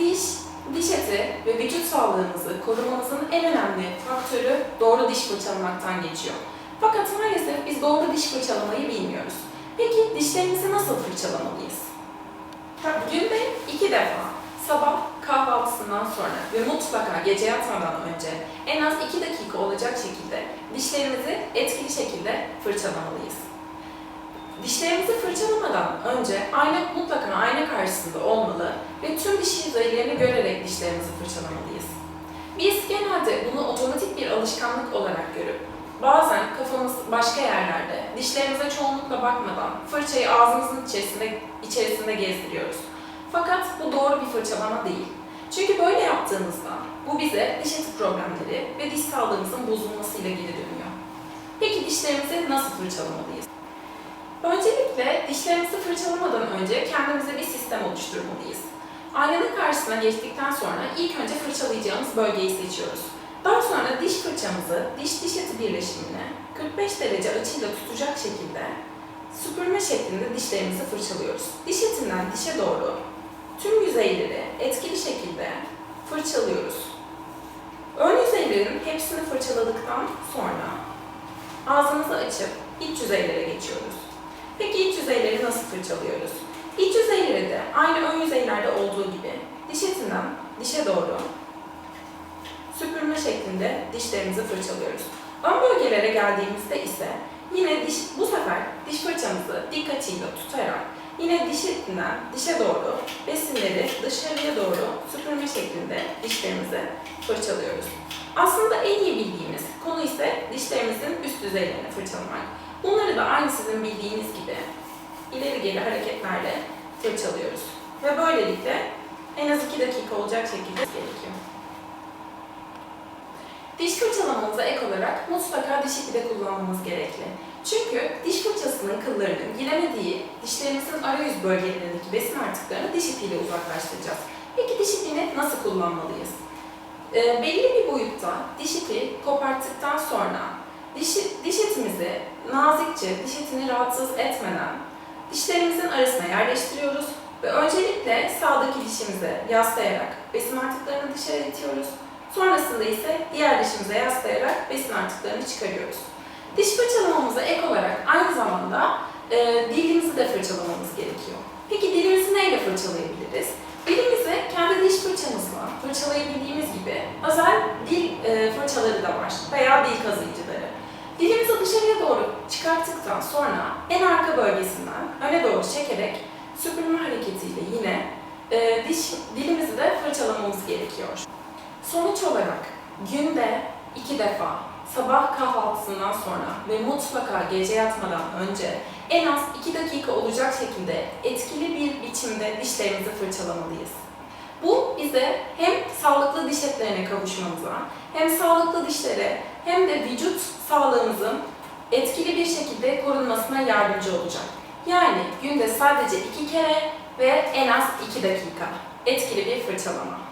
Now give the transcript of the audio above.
Diş, diş eti ve vücut sağlığımızı korumamızın en önemli faktörü doğru diş fırçalamaktan geçiyor. Fakat maalesef biz doğru diş fırçalamayı bilmiyoruz. Peki dişlerimizi nasıl fırçalamalıyız? Günde iki defa sabah kahvaltısından sonra ve mutlaka gece yatmadan önce en az iki dakika olacak şekilde dişlerimizi etkili şekilde fırçalamalıyız. Dişlerimizi fırçalamadan önce ayna mutlaka ayna karşısında olmalı ve tüm diş yüzeylerini görerek dişlerimizi fırçalamalıyız. Biz genelde bunu otomatik bir alışkanlık olarak görüp bazen kafamız başka yerlerde dişlerimize çoğunlukla bakmadan fırçayı ağzımızın içerisinde, içerisinde gezdiriyoruz. Fakat bu doğru bir fırçalama değil. Çünkü böyle yaptığımızda bu bize diş eti problemleri ve diş sağlığımızın bozulmasıyla geri dönüyor. Peki dişlerimizi nasıl fırçalamalıyız? Öncelikle dişlerimizi fırçalamadan önce kendimize bir sistem oluşturmalıyız. Aynanın karşısına geçtikten sonra ilk önce fırçalayacağımız bölgeyi seçiyoruz. Daha sonra diş fırçamızı diş diş eti birleşimine 45 derece açıyla tutacak şekilde süpürme şeklinde dişlerimizi fırçalıyoruz. Diş etinden dişe doğru tüm yüzeyleri etkili şekilde fırçalıyoruz. Ön yüzeylerin hepsini fırçaladıktan sonra ağzımızı açıp iç yüzeylere geçiyoruz. Peki iç yüzeyleri nasıl fırçalıyoruz? İç yüzeyleri de aynı ön yüzeylerde olduğu gibi diş etinden dişe doğru süpürme şeklinde dişlerimizi fırçalıyoruz. Ön bölgelere geldiğimizde ise yine diş, bu sefer diş fırçamızı dik açıyla tutarak yine diş etinden dişe doğru besinleri dışarıya doğru süpürme şeklinde dişlerimizi fırçalıyoruz. Aslında en iyi bildiğimiz konu ise dişlerimizin üst yüzeylerini fırçalamak. Bunları da aynı sizin bildiğiniz gibi ileri geri hareketlerle fırçalıyoruz. Ve böylelikle en az 2 dakika olacak şekilde gerekiyor. Diş fırçalamamıza ek olarak mutlaka diş ipi de kullanmamız gerekli. Çünkü diş fırçasının kıllarının giremediği dişlerimizin arayüz bölgelerindeki besin artıklarını diş ipiyle uzaklaştıracağız. Peki diş ipini nasıl kullanmalıyız? Ee, belli bir boyutta diş ipi koparttıktan sonra diş, diş etimizi nazikçe, diş etini rahatsız etmeden dişlerimizin arasına yerleştiriyoruz ve öncelikle sağdaki dişimize yaslayarak besin artıklarını dışarı itiyoruz. Sonrasında ise diğer dişimize yaslayarak besin artıklarını çıkarıyoruz. Diş fırçalamamıza ek olarak aynı zamanda e, dilimizi de fırçalamamız gerekiyor. Peki dilimizi neyle fırçalayabiliriz? Dilimizi kendi diş fırçamızla fırçalayabildiğimiz gibi özel dil e, fırçaları da var veya dil kazıyıcıları. Dilimizi dışarıya doğru çıkarttıktan sonra en arka bölgesinden öne doğru çekerek süpürme hareketiyle yine e, diş dilimizi de fırçalamamız gerekiyor. Sonuç olarak günde iki defa sabah kahvaltısından sonra ve mutlaka gece yatmadan önce en az 2 dakika olacak şekilde etkili bir biçimde dişlerimizi fırçalamalıyız. Bu bize hem sağlıklı diş etlerine kavuşmamıza, hem sağlıklı dişlere hem de vücut sağlığımızın etkili bir şekilde korunmasına yardımcı olacak. Yani günde sadece iki kere ve en az 2 dakika etkili bir fırçalama.